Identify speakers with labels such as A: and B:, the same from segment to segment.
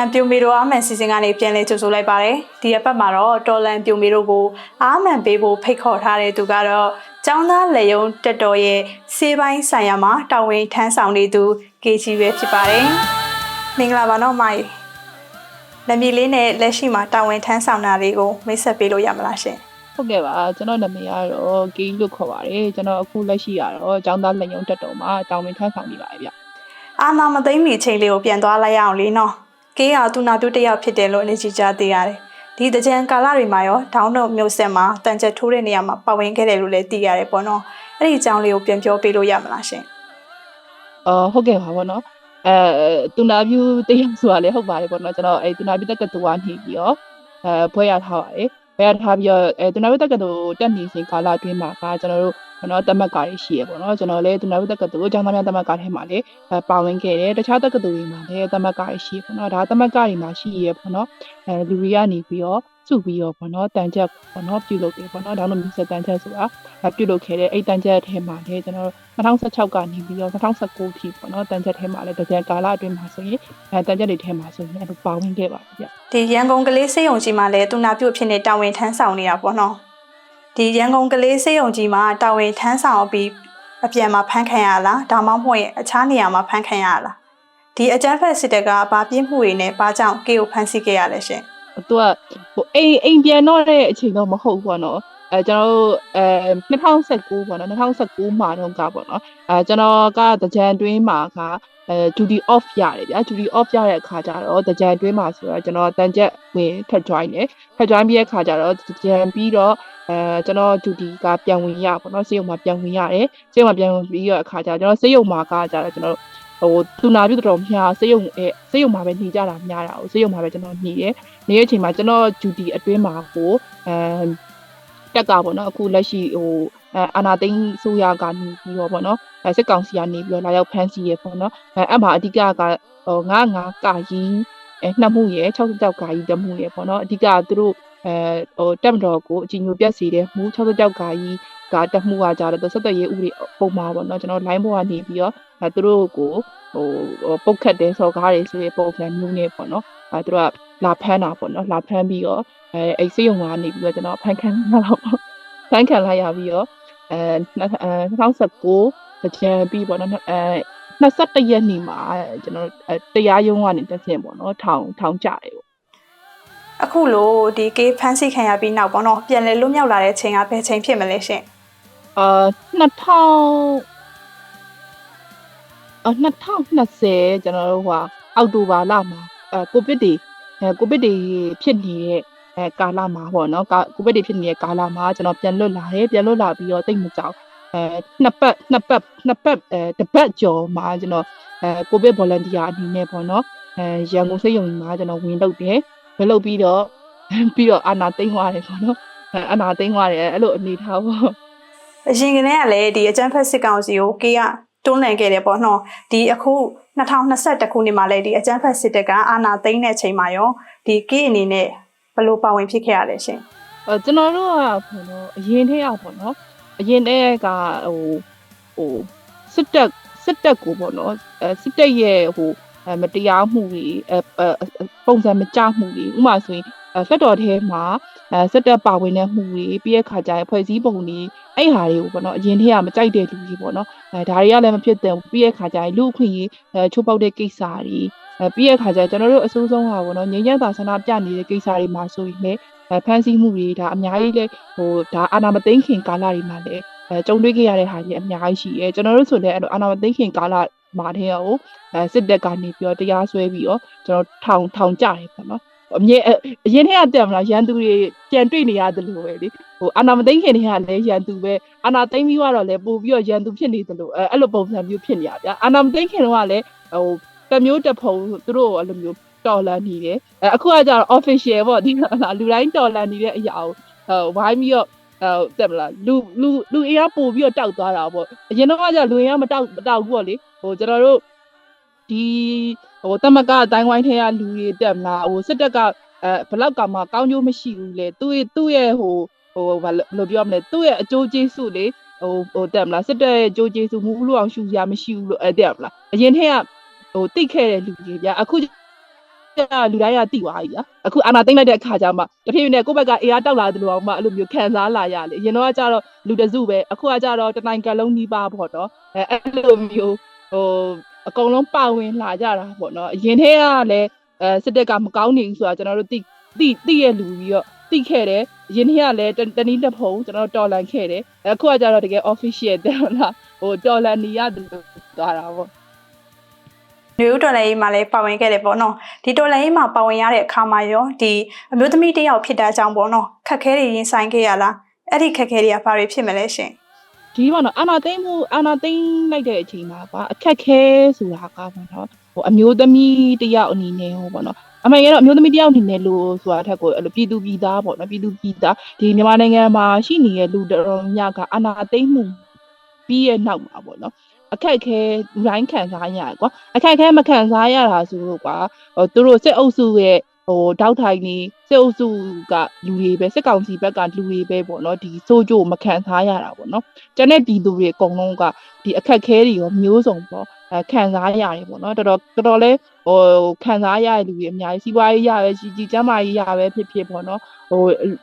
A: တော်လန်ပုံကံပြိုမီတို့အာမန်စီစဉ်ကနေပြန်လည်ကြိုဆိုလိုက်ပါတယ်ဒီအပတ်မှာတော့တော်လန်ပြိုမီတို့ကိုအာမန်ပေးဖို့ဖိတ်ခေါ်ထားတဲ့သူကတော့ကျောင်းသားလေယုံတက်တော်ရဲ့စေးပိုင်းဆိုင်ရာမှာတာဝန်ထမ်းဆောင်နေသူကေချီပဲဖြစ်ပါတယ်မင်္ဂလာပါနော်မိုင်လက်မီလေးနဲ့လက်ရှိမှာတာဝန်ထမ်းဆောင်တာလေးကိုမိတ်ဆက်ပေးလို့ရမလားရှင်
B: ဟုတ်ကဲ့ပါကျွန်တော်နာမည်ကတော့ကီလို့ခေါ်ပါတယ်ကျွန်တော်အခုလက်ရှိကတော့ចောင်းသားလက်ယုံတက်တော်မှာတောင်းပန်ထမ်းဆောင်နေပါတယ်ဗျ
A: အာနာမသိမ့်မီချိန်လေးကိုပြန်သွားလိုက်ရအောင်လေနော် ကေးဟာသူနာပြုတ်တစ်ယောက်ဖြစ်တယ်လို့အနေကြီးကြားသိရတယ်ဒီတကြံကာလတွေမှာရောဒေါင်းတို့မျိုးဆက်မှာတန်ချက်ထိုးတဲ့နေရာမှာပါဝင်ခဲ့တယ်လို့လည်းသိရတယ်ပေါ့နော်အဲ့ဒီအကြောင်းလေးကိုပြန်ပြောပေးလို့ရမလားရှင်
B: အော်ဟုတ်ကဲ့ပါဗောနော်အဲတူနာဗျူတယောက်ဆိုတာလည်းဟုတ်ပါတယ်ဗောနော်ကျွန်တော်အဲတူနာဗျူတက်ကတူကနေပြီးတော့အဲဖွဲရထားပါတယ်ဖွဲရထားပြီးတော့အဲတူနာဗျူတက်ကတူတက်နေစဉ်ကာလအတွင်းမှာကကျွန်တော်တို့ ကျွန်တော်တမက်ကားရှိရပေါ့နော်ကျွန်တော်လည်းတူနာဗျူတက်ကတူចောင်းသားများတမက်ကားထဲမှာလည်းပါဝင်ခဲ့တယ်တခြားတက်ကတူတွေမှာလည်းတမက်ကားရှိရပေါ့နော်ဒါတမက်ကားတွေမှာရှိရပေါ့နော်အဲလူတွေကနေပြီးတော့စုပြီးတော့ပေါ့နော်တန်ချက်ပေါ့နော်ပြုလုပ်တယ်ပေါ့နော်ဒါတော့မျိုးဆက်တန်ချက်ဆိုတာပြုလုပ်ခဲ့တဲ့အဲ့တန်ချက်ထဲမှာလည်းကျွန်တော်2016ကနေပြီးတော့2019ထိပေါ့နော်တန်ချက်ထဲမှာလည်းတကြံကာလအတွင်းမှာဆိုရင်အဲတန်ချက်တွေထဲမှာဆိုရင်အဲ့လိုပါဝင်ခဲ့ပါဗျ
A: ဒီရန်ကုန်ကလေးစေယုံကြီးမှာလည်းသူနာပြုတ်ဖြစ်နေတာဝန်ထမ်းဆောင်နေတာပေါ့နော် ဒီရန်ကုန်ကလေးစေယုံကြီးမှာတာဝန်ထမ်းဆောင်ပြီးအပြန်မှာဖမ်းခံရလားဒါမှမဟုတ်ရင်အခြားနေရာမှာဖမ်းခံရလားဒီအကြမ်းဖက်စစ်တပ်ကဘာပြစ်မှုတွေနဲ့ဘာကြောင့်ကေကိုဖမ်းဆီးခဲ့ရလဲရှင်
B: သူကဟိုအိမ်အိမ်ပြန်တော့တဲ့အချိန်တော့မဟုတ်ဘူးပေါ့နော် အဲကျွန်တော်တို့အဲ2019ပေါ့နော်2019မှာတော့ကပေါ့နော်အဲကျွန်တော်ကတကြံတွင်းမှာကအဲ duty off ရတယ်ဗျာ duty off ရတဲ့အခါကျတော့တကြံတွင်းမှာဆိုတော့ကျွန်တော်တန်ချက်ဝင်ထက် join တယ်ထက် join ပြီးတဲ့အခါကျတော့တကြံပြီးတော့အဲကျွန်တော် duty ကပြန်ဝင်ရပေါ့နော်စေယုံမှာပြန်ဝင်ရတယ်စေယုံမှာပြန်ဝင်ပြီးတော့အခါကျတော့ကျွန်တော်စေယုံမှာကကျတော့ကျွန်တော်ဟိုသူနာပြုတော်တော်များစေယုံအဲစေယုံမှာပဲနေကြတာများတာကိုစေယုံမှာပဲကျွန်တော်နေတယ်နေတဲ့အချိန်မှာကျွန်တော် duty အတွင်းမှာကိုအဲ တက်ကပေါ့နော်အခုလက်ရှိဟိုအဲအာနာသိန်းဆိုရကနေပြီးတော့ပေါ့နော်အဲစစ်ကောင်စီကနေပြီးတော့လာရောက်ဖမ်းဆီးရပေါ့နော်အဲအဲ့မှာအဓိကကဟို95ကာကြီးအဲနှစ်မှုရယ်66ကာကြီးတမှုရယ်ပေါ့နော်အဓိကသူတို့အဲဟိုတက်မတော်ကိုအကြီးညိုပြတ်စီတဲ့မှု66ကာကြီးကတမှုကကြတော့ဆက်သွယ်ရေးဥပဒေပုံမှာပေါ့နော်ကျွန်တော် line ပေါ်ကနေပြီးတော့အဲသူတို့ကိုဟိုပုတ်ခတ်တဲ့စော်ကားတွေဆိုရပုံစံမျိုးနဲ့ပေါ့နော် အဲသူတို့ကလာဖမ်းတာပေါ့နော်လာဖမ်းပြီးတော့အဲအိတ်စိယုံကနေပြီးတော့ကျွန်တော်ဖမ်းခံရတော့ပေါ့ဖမ်းခံလိုက်ရပြီးတော့အဲ2019တကြံပြီးပေါ့နော်အဲ21ရက်နေ့မှာကျွန်တော်တရားရုံးကနေတက်ဆင်ပေါ့နော်ထောင်ထောင်ကြတယ်ပေါ့
A: အခုလို့ဒီကေဖမ်းဆီးခံရပြီးနောက်ပေါ့နော်ပြန်လဲလွတ်မြောက်လာတဲ့ချိန်ကဘယ်ချိန်ဖြစ်မလဲရှင်
B: အာ2000အ2020ကျွန်တော်တို့ဟိုအောက်တိုဘာလမှာ အဲကိုဗစ်တွေအဲကိုဗစ်တွေဖြစ်နေတဲ့အဲကာလမှာပေါ့နော်ကိုဗစ်တွေဖြစ်နေတဲ့ကာလမှာကျွန်တော်ပြန်လွတ်လာတယ်ပြန်လွတ်လာပြီးတော့တိတ်မကြောက်အဲနှစ်ပတ်နှစ်ပတ်နှစ်ပတ်အဲတစ်ပတ်ကျော်မှာကျွန်တော်အဲကိုဗစ် volunteer အနေနဲ့ပေါ့နော်အဲရန်ကုန်စိတ်ယုံမှာကျွန်တော်ဝင်လုပ်တယ်ဝင်လုပ်ပြီးတော့ပြီးတော့အာနာသိမ်းသွားတယ်ပေါ့နော်အဲအာနာသိမ်းသွားတယ်အဲ့လိုအနေထားပေါ့
A: အရင်ကတည်းကလည်းဒီအကြမ်းဖက်စစ်ကောင်စီကိုကေက တွန်းလှန်ခဲ့တယ်ပေါ့နော်ဒီအခု2021ခုနှစ်မှာလည်းဒီအကြမ်းဖက်စစ်တပ်ကအာဏာသိမ်းတဲ့ချိန်မှာရောဒီကေအနေနဲ့ဘယ်လိုပါဝင်ဖြစ်ခဲ့ရလဲရှင်
B: အဲကျွန်တော်တို့ကပေါ့နော်အရင်တည်းကပေါ့နော်အရင်တည်းကဟိုဟိုစစ်တပ်စစ်တပ်ကိုပေါ့နော်အဲစစ်တပ်ရဲ့ဟိုအဲမတရားမှုတွေအဲပုံစံမကျမှုတွေဥပမာဆိုရင် အဲဖက်တော်ထဲမှာအဲစစ်တပ်ပါဝင်တဲ့မှုတွေပြီးရခါကျရင်ဖွဲ့စည်းပုံတွေအဲ့ဟာတွေကိုပေါ့နော်အရင်တည်းကမကြိုက်တဲ့လူတွေပေါ့နော်အဲဒါတွေကလည်းမဖြစ်တဲ့ပြီးရခါကျရင်လူအခွင့်အရေးအဲချိုးပေါက်တဲ့ကိစ္စတွေအဲပြီးရခါကျရင်ကျွန်တော်တို့အစိုးဆုံးဟာပေါ့နော်ငြိမ်းချမ်းသာဆန္ဒပြနေတဲ့ကိစ္စတွေမှာဆိုရင်လည်းအဲဖန်ဆီးမှုတွေဒါအများကြီးလဲဟိုဒါအာနာမသိန်းခင်ကာလတွေမှာလည်းအဲကြုံတွေ့ခဲ့ရတဲ့ဟာကြီးအများကြီးရှိရဲကျွန်တော်တို့ဆိုလည်းအဲ့လိုအာနာမသိန်းခင်ကာလမှာတည်းရောအဲစစ်တပ်ကနေပြီးတော့တရားစွဲပြီးတော့ကျွန်တော်ထောင်ထောင်ကြတယ်ပေါ့နော် အမြဲအရင်ထက်ကတက်မလားရန်သူတွေပြန်တွေ့နေရတယ်လို့ပဲလေဟိုအာနာမသိန်းခင်တွေကလည်းရန်သူပဲအာနာသိန်းပြီးတော့လည်းပို့ပြီးတော့ရန်သူဖြစ်နေတယ်လို့အဲအဲ့လိုပုံစံမျိုးဖြစ်နေရဗျာအာနာမသိန်းခင်တော့ကလည်းဟိုတမျိုးတစ်ဖုံသူတို့အဲ့လိုမျိုးတော်လန်နေတယ်အဲအခုကကျတော့ official ပေါ့ဒီလားလူတိုင်းတော်လန်နေတဲ့အရာကိုဟိုဝိုင်းပြီးတော့အဲတက်မလားလူလူလူအင်အားပို့ပြီးတော့တောက်သွားတာပေါ့အရင်တော့ကကျလူအင်အားမတောက်မတောက်ဘူးပေါ့လေဟိုကျွန်တော်တို့ဒီ ဟိုတမကအတိုင်းဝိုင်းထဲကလူတွေတက်မလားဟိုစစ်တပ်ကအဲဘလောက်ကမှကောင်းကျိုးမရှိဘူးလေသူ့ရဲ့သူ့ရဲ့ဟိုဟိုဘာလို့ပြောမလဲသူ့ရဲ့အကျိုးကျေးဇူးလေဟိုဟိုတက်မလားစစ်တပ်ရဲ့အကျိုးကျေးဇူးမူလို့အောင်ရှူရမရှိဘူးလို့အဲ့တက်မလားအရင်ထက်ကဟိုတိတ်ခဲ့တဲ့လူကြီးဗျာအခုလူတိုင်းကတိသွားပြီอ่ะအခုအာနာသိမ့်လိုက်တဲ့အခါကျမှတဖြည်းဖြည်းနဲ့ကိုယ့်ဘက်ကအေးအားတောက်လာတယ်လို့အောင်မှအဲ့လိုမျိုးခံစားလာရလေအရင်တော့ကကြတော့လူတစုပဲအခုကကြတော့တနိုင်ကလုံးကြီးပါပေါ့နော်အဲအဲ့လိုမျိုးဟို အကုန်လုံးပါဝင်လာကြတာပေါ့နော်အရင်တည်းကလည်းအဲစစ်တပ်ကမကောင်းနေဘူးဆိုတာကျွန်တော်တို့တိတိတိရဲ့လူပြီးတော့တိခဲ့တယ်အရင်တည်းကလည်းတနည်းတစ်ဖုံကျွန်တော်တော်လန်ခဲ့တယ်အခုကကြတော့တကယ် official တဲ့ဟုတ်လားဟိုတော်လန်နေရတယ်လို့သွားတာပေါ့
A: နယူးတော်လိုင်းမှာလည်းပါဝင်ခဲ့တယ်ပေါ့နော်ဒီတော်လိုင်းမှာပါဝင်ရတဲ့အခါမှာရောဒီအမျိုးသမီးတစ်ယောက်ဖြစ်တာကြောင့်ပေါ့နော်ခက်ခဲတွေရင်ဆိုင်ခဲ့ရလားအဲ့ဒီခက်ခဲတွေကဘာတွေဖြစ်မလဲရှင်
B: ဒီပေါ့နော်အာနာသိမ့်မှုအာနာသိမ့်လိုက်တဲ့အချိန်မှာပါအခက်ခဲဆိုတာကပေါ့နော်ဟိုအမျိုးသမီးတစ်ယောက်အနေနဲ့ဟိုပေါ့နော်အမှန်ကတော့အမျိုးသမီးတစ်ယောက်အနေနဲ့လို့ဆိုတာထက်ကိုအဲ့လိုပြည်သူပြည်သားပေါ့နော်ပြည်သူပြည်သားဒီမြန်မာနိုင်ငံမှာရှိနေတဲ့လူတော်တော်များကအာနာသိမ့်မှုပြီးရဲ့နောက်မှာပေါ့နော်အခက်ခဲလူတိုင်းခံစားရကွာအခက်ခဲမခံစားရတာဆိုတော့ကွာဟိုသူတို့စစ်အုပ်စုရဲ့ ဟိုတောက်ထိုင်နေစစ်အုပ်စုကလူတွေပဲစစ်ကောင်စီဘက်ကလူတွေပဲပေါ့နော်ဒီစိုးကြိုမခံစားရတာပေါ့နော်ကျန်တဲ့ပြည်သူတွေအကုန်လုံးကဒီအခက်ခဲတွေရောမျိုးစုံပေါ့အဲခံစားရတယ်ပေါ့နော်တော်တော်တော်တော်လေးဟိုခံစားရတဲ့လူတွေအများကြီးစီးပွားရေးရပဲကြီးကြီးကျန်းမာရေးရပဲဖြစ်ဖြစ်ပေါ့နော်ဟို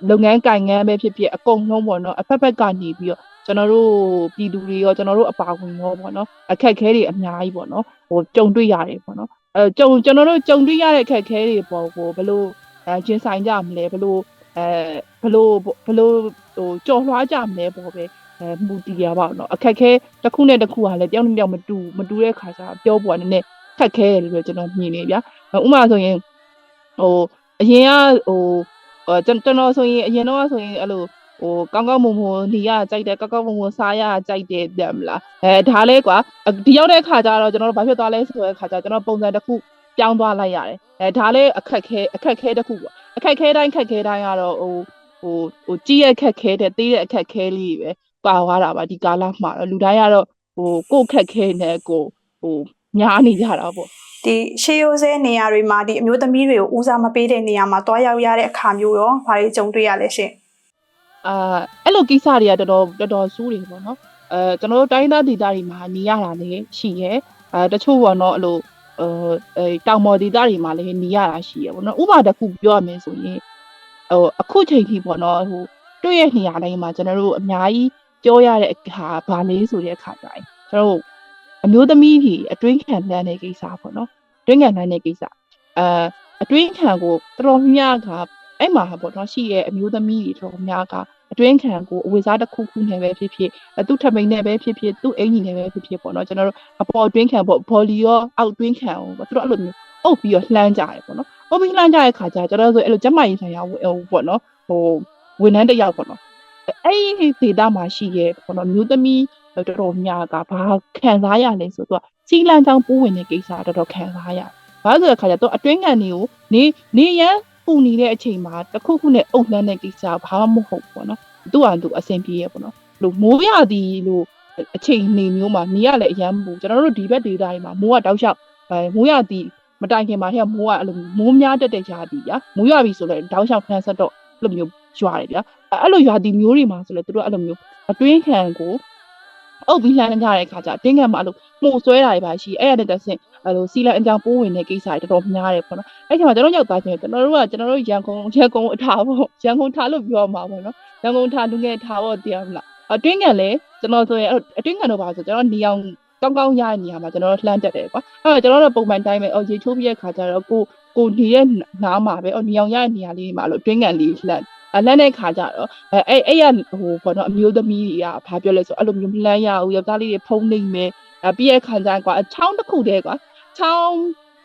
B: လုပ်ငန်းကိုင်ငန်းပဲဖြစ်ဖြစ်အကုန်လုံးပေါ့နော်အဖက်ဖက်ကနေပြီးတော့ကျွန်တော်တို့ပြည်သူတွေရောကျွန်တော်တို့အပါဝင်ရောပေါ့နော်အခက်ခဲတွေအများကြီးပေါ့နော်ဟိုကြုံတွေ့ရတယ်ပေါ့နော် အဲကြုံကျွန်တော်တို့ကြုံတွေ့ရတဲ့အခက်ခဲတွေပေါ့ကိုဘယ်လိုအဲကျင်းဆိုင်ကြမလဲဘယ်လိုအဲဘယ်လိုဘယ်လိုဟိုကြော်လွှားကြမလဲပေါ့ပဲအဲမူတည်ရပါတော့အခက်ခဲတစ်ခုနဲ့တစ်ခုကလည်းတယောက်နဲ့တယောက်မတူမတူတဲ့ခါကျတော့ပြောပေါ်ကနည်းနည်းခက်ခဲတယ်လို့ကျွန်တော်မြင်နေဗျာဥပမာဆိုရင်ဟိုအရင်ကဟိုကျွန်တော်ဆိုရင်အရင်တော့ဆိုရင်အဲ့လို ဟိုကောင်းကောင်းမွန်မွန်နေရကြိုက်တယ်ကောင်းကောင်းမွန်မွန်စားရကြိုက်တယ်ပြန်မလားအဲဒါလဲကွာဒီရောက်တဲ့ခါကျတော့ကျွန်တော်တို့ဘာဖြစ်သွားလဲဆိုတဲ့ခါကျကျွန်တော်ပုံစံတစ်ခုပြောင်းသွားလိုက်ရတယ်အဲဒါလဲအခက်ခဲအခက်ခဲတစ်ခုပေါ့အခက်ခဲတိုင်းခက်ခဲတိုင်းကတော့ဟိုဟိုဟိုကြီးရဲ့အခက်ခဲတဲ့သေးတဲ့အခက်ခဲလေးပဲပါသွားတာပါဒီကာလမှာတော့လူတိုင်းကတော့ဟိုကိုယ့်ခက်ခဲနေကိုဟိုညားနေကြတာပေါ့
A: ဒီရှေးရိုးစဲနေရာတွေမှာဒီအမျိုးသမီးတွေကိုဦးစားမပေးတဲ့နေရာမှာတွားရောက်ရတဲ့အခါမျိုးရောဘာတွေကြုံတွေ့ရလဲရှင်
B: အာအဲ့လိုကိစ္စတွေကတော်တော်တော်တော်ဆိုးတယ်ပေါ့နော်အဲကျွန်တော်တို့တိုင်းသားဒေသတွေမှာနေရတာလည်းရှိရဲအဲတချို့ပေါ့နော်အဲ့လိုအဲတောင်မော်ဒေသတွေမှာလည်းနေရတာရှိရပေါ့နော်ဥပမာတစ်ခုပြောရမယ်ဆိုရင်ဟိုအခုချိန်ထိပေါ့နော်ဟိုတွေ့ရနေရတိုင်းမှာကျွန်တော်တို့အများကြီးပြောရတဲ့အခါဗာလေးဆိုတဲ့အခါကျရင်ကျွန်တော်တို့အမျိုးသမီးကြီးအတွင်းခံတန်းတဲ့ကိစ္စပေါ့နော်အတွင်းခံတန်းတဲ့ကိစ္စအဲအတွင်းခံကိုတော်တော်များများက အဲ့မှာပေါ့နော်ရှိရဲ့အမျိုးသမီးတွေတော်တော်များကအတွင်းခံကိုအဝိစားတစ်ခုခုနဲ့ပဲဖြစ်ဖြစ်သူ့ထမိန်နဲ့ပဲဖြစ်ဖြစ်သူ့အင်ကြီးနဲ့ပဲဖြစ်ဖြစ်ပေါ့နော်ကျွန်တော်တို့အပေါ်အတွင်းခံပေါ့ဘော်လီရောအောက်အတွင်းခံရောပေါ့သူတို့အဲ့လိုမျိုးအုပ်ပြီးတော့လှမ်းကြတယ်ပေါ့နော်အုပ်ပြီးလှမ်းကြတဲ့ခါကျကျွန်တော်တို့ဆိုအဲ့လိုကျမကြီးဆိုင်ရာဟိုပေါ့နော်ဟိုဝန်ထမ်းတစ်ယောက်ပေါ့နော်အဲ့ဒီဒေတာမှာရှိရဲ့ပေါ့နော်မျိုးသမီးတော်တော်များကဘာခံစားရလဲဆိုတော့စီလန်ချောင်းပိုးဝင်တဲ့ကိစ္စတော်တော်ခံစားရဘာလို့ဆိုတဲ့ခါကျတော့အတွင်းခံတွေကိုနေနေရန် ပူနေတဲ့အချိန်မှာတစ်ခုခုနဲ့အုပ်လှမ်းတဲ့ကိစ္စဘာမှမဟုတ်ဘူးပေါ့နော်သူ့ဟာသူအဆင်ပြေရပေါ့နော်လို့မိုးရသည်လို့အချိန်နေမျိုးမှာနေရလည်းအရန်ပူကျွန်တော်တို့ဒီဘက်ဒေသတွေမှာမိုးကတောက်လျှောက်အဲမိုးရသည်မတိုင်ခင်မှာဟဲ့မိုးကအဲ့လိုမိုးများတက်တဲ့ရာသီဗျာမိုးရပြီဆိုလည်းတောက်လျှောက်ဖန်ဆက်တော့အဲ့လိုမျိုးရွာတယ်ဗျာအဲ့လိုရွာသီမျိုးတွေမှာဆိုလည်းသူတို့အဲ့လိုမျိုးအတွင်းခံကို အုပ်ပြီးလှမ်းကြတဲ့အခါကျတင်းခံမှာအဲ့လိုမှုဆွဲတာတွေပါရှိအဲ့ရတဲ့တစ်ဆင့်အဲ့လိုစီလန်အကြောင်းပိုးဝင်တဲ့ကိစ္စတွေတော်တော်များတယ်ပေါ့နော်အဲ့ဒီမှာကျွန်တော်ရောက်သွားချင်းကျွန်တော်တို့ကကျွန်တော်တို့ရန်ကုန်ရန်ကုန်အထားပေါ့ရန်ကုန်ထားလို့ပြောမှာပေါ့နော်ရန်ကုန်ထားလူငယ်ထားတော့တရားမလားအတွင်းကန်လဲကျွန်တော်ဆိုရင်အတွင်းကန်တော့ပါဆိုကျွန်တော်နေအောင်ကောင်းကောင်းရတဲ့နေရာမှာကျွန်တော်လှမ်းတက်တယ်ကွာအဲ့တော့ကျွန်တော်တို့ပုံမှန်တိုင်းပဲအော်ရေချိုးပြီးတဲ့ခါကျတော့ကိုကိုနေတဲ့နားမှာပဲအော်နေအောင်ရတဲ့နေရာလေးမှာလို့အတွင်းကန်လေးလှမ်း အလန့်တဲ့ခါကျတော့အဲအဲ့အဲ့ရဟိုဘောနော်အမျိုးသမီးတွေကဘာပြောလဲဆိုအဲ့လိုမျိုးလှမ်းရအောင်ယောက်ျားလေးတွေဖုံးနေမယ်အဲပြီးရဲ့ခါကျကွာအချောင်းတစ်ခုတည်းကွာချောင်း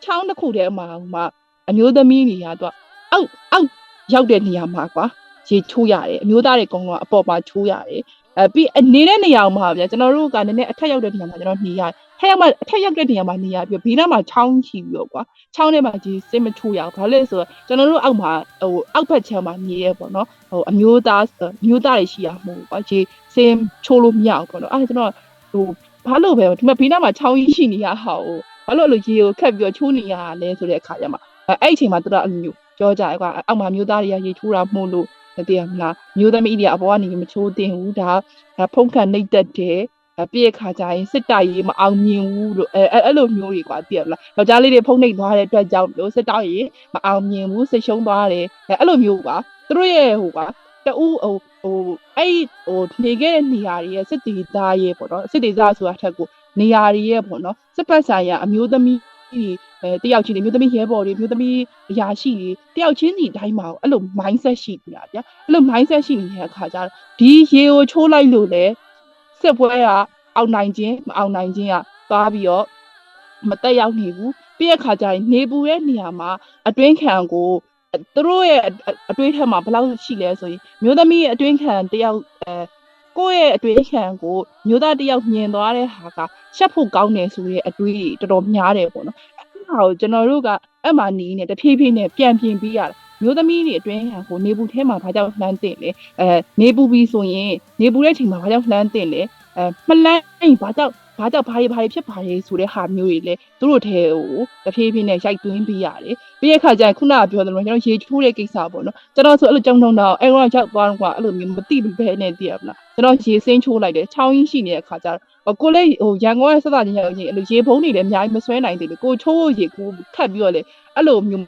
B: ချောင်းတစ်ခုတည်းမှာဟိုမှာအမျိုးသမီးတွေကတော့အောက်အောက်ရောက်တဲ့နေရာမှာကွာရေချိုးရတယ်အမျိုးသားတွေအကုန်လုံးအပေါ်မှာချိုးရတယ် အဲပြီးနေတဲ့နေရာမှာဗျာကျွန်တော်တို့ကနည်းနည်းအထက်ရောက်တဲ့နေရာမှာကျွန်တော်နေရတယ်ထက်ရောက်မှအထက်ရောက်တဲ့နေရာမှာနေရပြီးဘေးနားမှာချောင်းချီပြီးတော့ကွာချောင်းထဲမှာကြီးစိတ်မချိုးရဘူးဘာလို့လဲဆိုတော့ကျွန်တော်တို့အောက်မှာဟိုအောက်ဘက်ချမ်းမှာနေရပေါ့နော်ဟိုအမျိုးသားအမျိုးသားတွေရှိရမှာကွာရေစင်ချိုးလို့မရဘူးပေါ့နော်အဲကျွန်တော်ဟိုဘာလို့ပဲဒီမှာဘေးနားမှာချောင်းကြီးရှိနေရဟာဟိုဘာလို့အဲ့လိုရေကိုခက်ပြီးတော့ချိုးနေရလဲဆိုတဲ့အခါကျမှအဲ့အဲ့အချိန်မှာသူတို့အဲ့လိုမျိုးပြောကြတယ်ကွာအောက်မှာမျိုးသားတွေကရေချိုးတာမှုလို့ တည်ရမလားမျိုးသမီးတွေအပေါ်ကနေမချိုးတင်ဘူးဒါဒါဖုံးခံနှိပ်တတ်တယ်အပြည့်ခါကြရင်စစ်တပ်ရေးမအောင်မြင်ဘူးလို့အဲအဲ့လိုမျိုးတွေကွာသိရမလားယောက်ျားလေးတွေဖုန်းနှိပ်သွားတဲ့အတွက်ကြောင့်လို့စစ်တပ်ရေးမအောင်မြင်ဘူးစိတ်ရှုံးသွားတယ်အဲအဲ့လိုမျိုးကွာသူတို့ရဲ့ဟိုကွာတူဟိုဟိုအဲ့ဟိုနေခဲ့တဲ့နေရာတွေရဲ့စစ်တီသားရဲ့ပေါ့နော်စစ်တီသားဆိုတာထက်ကိုနေရာတွေရဲ့ပေါ့နော်စစ်ပတ်ဆိုင်ရာအမျိုးသမီး အဲတယောက်ချင်းတွေမျိုးသမီးရဲဘော်တွေမျိုးသမီးအရာရှိတွေတယောက်ချင်းစီတိုင်းမှာအဲ့လို mindset ရှိနေတာဗျာအဲ့လို mindset ရှိနေတဲ့အခါကျတော့ဒီရေကိုချိုးလိုက်လို့လေစစ်ပွဲကအောင်နိုင်ခြင်းမအောင်နိုင်ခြင်းကသွားပြီးတော့မတက်ရောက်နေဘူးပြီးရခါကျရင်နေပူရဲ့နေရာမှာအတွင်းခံကိုသူတို့ရဲ့အတွေးထက်မှာဘယ်လောက်ရှိလဲဆိုရင်မျိုးသမီးအတွင်းခံတယောက်အဲ ကိုယ့်ရဲ့အတွေ့အခံကိုမျိုးသားတယောက်မြင်သွားတဲ့ဟာကရှက်ဖို့ကောင်းတယ်ဆိုတဲ့အတွေ့တော်တော်များတယ်ပေါ့နော်အဲ့ဒါကိုကျွန်တော်တို့ကအမှနီးနေတဖြည်းဖြည်းနဲ့ပြန်ပြင်ပြီးရတယ်မျိုးသမီးတွေအတွင်းခံကိုနေပူထဲမှာဘာကြောင့်လှမ်းတင်လဲအဲနေပူပြီးဆိုရင်နေပူတဲ့ချိန်မှာဘာကြောင့်လှမ်းတင်လဲအဲမလှမ်းရင်ဘာကြောင့်ဘာကြောင့်ဘာတွေဘာတွေဖြစ်ပါလဲဆိုတဲ့ဟာမျိုးတွေလေသူတို့ထဲကိုတဖြည်းဖြည်းနဲ့ရိုက်သွင်းပေးရတယ် ပြီးရခါကျရင်ခုနကပြောသလိုကျွန်တော်ရေချိုးတဲ့ကိစ္စပေါ့နော်ကျွန်တော်ဆိုအဲ့လိုကြောင်တုံတော့အဲ့တော့ရောက်သွားတော့ကွာအဲ့လိုမျိုးမတိဘဲနဲ့တည်ရမလားကျွန်တော်ရေစင်းချိုးလိုက်တယ်ချောင်းကြီးရှိနေတဲ့ခါကျတော့ကိုလေးဟိုရန်ကုန်ရဲ့စသချင်းရောက်ရင်အဲ့လိုရေဖုံးတွေလည်းအများကြီးမဆွဲနိုင်သေးဘူးကိုချိုးရေကိုခတ်ပြီးတော့လေအဲ့လိုမျိုး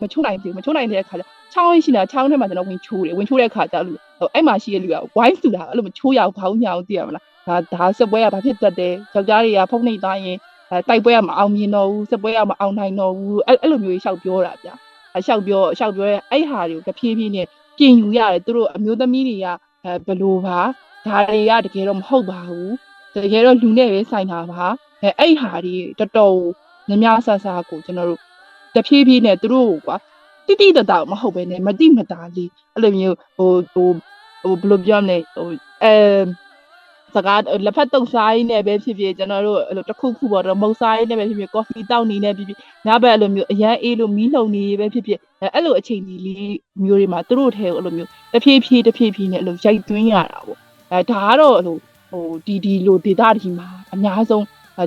B: မချိုးနိုင်ဘူးမချိုးနိုင်တဲ့အခါကျချောင်းကြီးရှိနေတာချောင်းထဲမှာကျွန်တော်ဝင်ချိုးတယ်ဝင်ချိုးတဲ့အခါကျလို့ဟိုအဲ့မှာရှိတဲ့လူကဝိုင်းစုတာအဲ့လိုမချိုးရဘူးဘာလို့ညာအောင်တည်ရမလားဒါဒါစက်ပွဲကဘာဖြစ်တတ်တယ်ယောက်ျားတွေကဖုန်းနှိပ်သွားရင်အဲ တိုက်ပွဲကမအောင်မြင်တော့ဘူးစက်ပွဲကမအောင်နိုင်တော့ဘူးအဲ့အဲ့လိုမျိုးရှောက်ပြောတာဗျာအရှောက်ပြောရှောက်ပြောရဲ့အဲ့ဟာတွေကိုတဖြည်းဖြည်းနဲ့ပြင်ယူရတယ်သူတို့အမျိုးသမီးတွေကအဲဘလို့ပါဒါတွေကတကယ်တော့မဟုတ်ပါဘူးတကယ်တော့လူနဲ့ပဲဆိုင်တာပါအဲအဲ့ဟာတွေတော်တော်ညများဆဆကိုကျွန်တော်တို့တဖြည်းဖြည်းနဲ့သူတို့ကွာတိတိတတမဟုတ်ပဲねမတိမတာလေးအဲ့လိုမျိုးဟိုဟိုဟိုဘယ်လိုပြောမလဲဟိုအဲ စကားလက်ဖက်တုပ်စားရင်းနဲ့ပဲဖြစ်ဖြစ်ကျွန်တော်တို့အဲ့လိုတစ်ခုခုပေါ့တော့မုတ်စားရင်းနဲ့ပဲဖြစ်ဖြစ်ကော်ဖီတောက်နေနဲ့ဖြစ်ဖြစ်ညဘက်အဲ့လိုမျိုးအရန်အေးလို့မီးနှုံနေပဲဖြစ်ဖြစ်အဲ့လိုအချိန်ကြီးလေးမျိုးတွေမှာသူတို့ထဲကိုအဲ့လိုမျိုးတဖြည်းဖြည်းတဖြည်းဖြည်းနဲ့အဲ့လိုရိုက်သွင်းရတာပေါ့အဲဒါကတော့အဲ့လိုဟိုဒီဒီလိုဒေတာဒီမှာအများဆုံး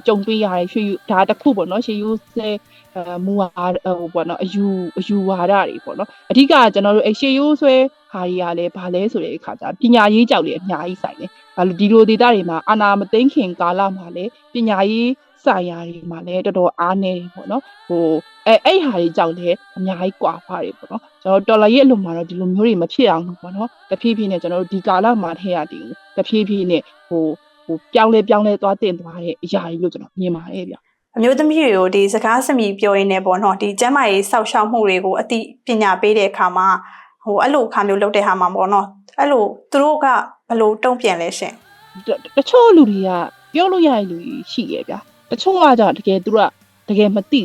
B: ကြုံတွေ့ရတဲ့ရွှေဒါတစ်ခုပေါ့နော်ရှေးယူဆဲအဲမူဝါဟိုပေါ့နော်အယူအယူဝါဒတွေပေါ့နော်အဓိကကျွန်တော်တို့အရှေးယူဆွဲဟာတွေကလည်းဘာလဲဆိုတဲ့အခါကျပညာရေးကြောက်လေးအများကြီးဆိုင်တယ် ဘာလို့ဒီလိုဒေတာတွေမှာအာနာမသိခင်ကာလမှာလည်းပညာရေးဆိုင်ရာတွေမှာလည်းတော်တော်အားနေတယ်ပေါ့နော်ဟိုအဲအဲ့ဟာတွေကြောင့်လည်းအများကြီးကွာဖားတယ်ပေါ့နော်ကျွန်တော်တော်လာရဲ့အလုံးမှာတော့ဒီလိုမျိုးတွေမဖြစ်အောင်ပေါ့နော်တဖြည်းဖြည်းနဲ့ကျွန်တော်တို့ဒီကာလမှာထည့်ရတည်တဖြည်းဖြည်းနဲ့ဟိုဟိုပြောင်းလဲပြောင်းလဲသွားတင်သွားတဲ့အရာကြီးလို့ကျွန်တော်မြင်ပါတယ်ဗျ
A: အမျိုးသမီးတွေကိုဒီစကားစမြည်ပြောရင်းနဲ့ပေါ့နော်ဒီကျမ်းမာရေးစောက်ရှောက်မှုတွေကိုအတိပညာပေးတဲ့အခါမှာဟိုအဲ့လိုအခါမျိုးလုပ်တဲ့ဟာမှာပေါ့နော်အဲ့လိုသူတို့က ဘယ်လိုတုံ့ပြန်လဲရှင်
B: တချို့လူတွေကပြောလို့ရတဲ့လူကြီးရှိရဲ့ဗျာတချို့ကကြတကယ်သူကတကယ်မသိ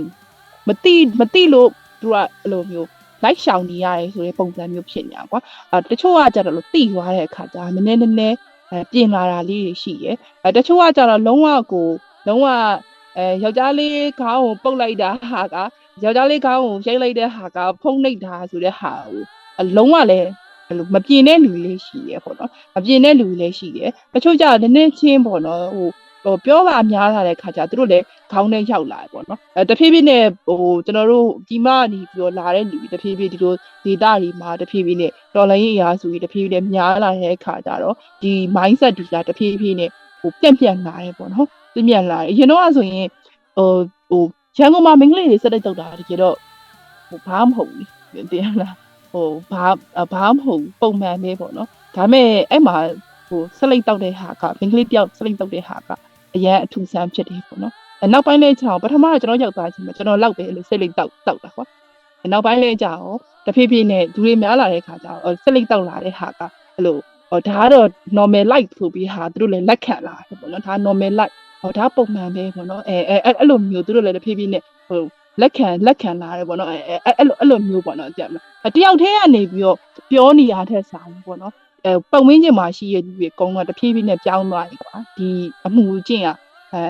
B: မသိမသိလို့သူကအဲ့လိုမျိုးလိုက်ရှောင်နေရတယ်ဆိုတဲ့ပုံစံမျိုးဖြစ်နေတာကွာအဲတချို့ကကြတော့လို့သိသွားတဲ့အခါကျနည်းနည်းနည်းနည်းအဲပြင်လာတာလေးတွေရှိရဲ့အဲတချို့ကကြတော့လုံးဝကိုလုံးဝအဲယောက်ျားလေးခေါင်းကိုပုတ်လိုက်တာဟာကယောက်ျားလေးခေါင်းကိုရိုက်လိုက်တဲ့ဟာကဖုံးနှိပ်တာဆိုတဲ့ဟာကိုအလုံးဝလည်း အဲ့လိုမပြင်းတဲ့လူလေးရှိရဲပေါ့နော်မပြင်းတဲ့လူလေးရှိရဲတချို့ကြတော့နည်းနည်းချင်းပေါ့နော်ဟိုဟိုပြောပါများလာတဲ့ခါကျသူတို့လည်းခေါင်းထဲရောက်လာတယ်ပေါ့နော်အဲတဖြည်းဖြည်းနဲ့ဟိုကျွန်တော်တို့ဒီမကနေပြီးတော့လာတဲ့လူတွေတဖြည်းဖြည်းဒီလိုဒေတာတွေမှာတဖြည်းဖြည်းနဲ့တော်လိုင်းရေးအရာဆိုပြီးတဖြည်းဖြည်းနဲ့များလာတဲ့ခါကျတော့ဒီ mindset တွေကတဖြည်းဖြည်းနဲ့ဟိုပြန့်ပြန့်လာတယ်ပေါ့နော်ပြန့်ပြန့်လာတယ်အရင်တော့ဆိုရင်ဟိုဟိုရန်ကုန်မှာမိန်းကလေးတွေစက်တက်တုတ်တာတကယ်တော့ဟိုဘာမှမဟုတ်ဘူးတင်လား ဟိုဘာဘာမှမဟုတ်ပုံမှန်ပဲပေါ့နော်ဒါပေမဲ့အဲ့မှာဟိုဆက်လိုက်တောက်တဲ့ဟာကမိန်းကလေးတယောက်ဆက်လိုက်တောက်တဲ့ဟာကအရန်အထူးဆန်းဖြစ်တယ်ပေါ့နော်အနောက်ပိုင်းလေးချောင်းပထမကကျွန်တော်ရောက်သွားချင်းမှာကျွန်တော်လောက်ပဲလို့ဆက်လိုက်တောက်တောက်တာကွာအနောက်ပိုင်းလေးချောင်းတဖြည်းဖြည်းနဲ့ဒူတွေများလာတဲ့ခါကျတော့ဆက်လိုက်တောက်လာတဲ့ဟာကအဲ့လိုဟောဒါကတော့ normal light ဆိုပြီးဟာသူတို့လည်းလက်ခံလာတယ်ပေါ့နော်ဒါ normal light ဟောဒါပုံမှန်ပဲပေါ့နော်အဲအဲအဲ့လိုမျိုးသူတို့လည်းတဖြည်းဖြည်းနဲ့ဟို လက်ခံလက်ခံလာတယ်ပေါ့နော်အဲအဲ့လိုအဲ့လိုမျိုးပေါ့နော်ကြည့်မလားတယောက်တည်းကနေပြီးတော့ပြောနေရတဲ့ဆိုင်ပေါ့နော်အဲပုံဝင်းကျင်မှာရှိရတဲ့ဒီကုန်းကတဖြည်းဖြည်းနဲ့ပြောင်းသွားပြီကွာဒီအမှုကျင့်ကအဲ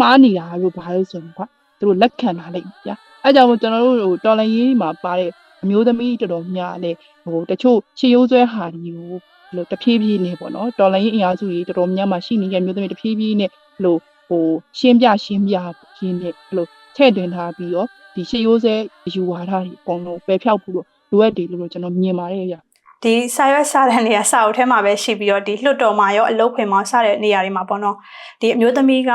B: မှားနေတာလို့ဘာလို့ဆိုရင်ကွာသူတို့လက်ခံလာလိုက်ဗျာအဲကြောင့်မို့ကျွန်တော်တို့ဟိုတော်လိုင်းရေးမှာပါတဲ့အမျိုးသမီးတော်တော်များလဲဟိုတချို့ရှေးရိုးဆွဲဟာတွေကိုလို့တဖြည်းဖြည်းနဲ့ပေါ့နော်တော်လိုင်းရေးအင်အားစုတွေတော်တော်များများရှိနေတဲ့မျိုးသမီးတဖြည်းဖြည်းနဲ့လို့ဟိုရှင်းပြရှင်းပြရင်းနဲ့လို့ ထည့်သွင်းထားပြီးတော့ဒီရှေးရိုးဆွဲအယူဝါဒတွေအကုန်လုံးပယ်ဖြောက်ဖို့လို့လိုအပ်တယ်လို့ကျွန်တော်မြင်ပါတယ်ဗျာ
A: ဒဒီစာရွက်စာတမ်းတွေကစာအုပ်ထဲမှာပဲရှိပြီးတော့ဒီလွတ်တော်မှာရောအလုပ်ခွင်မှာစတဲ့နေရာတွေမှာပေါ့နော်ဒီအမျိုးသမီးက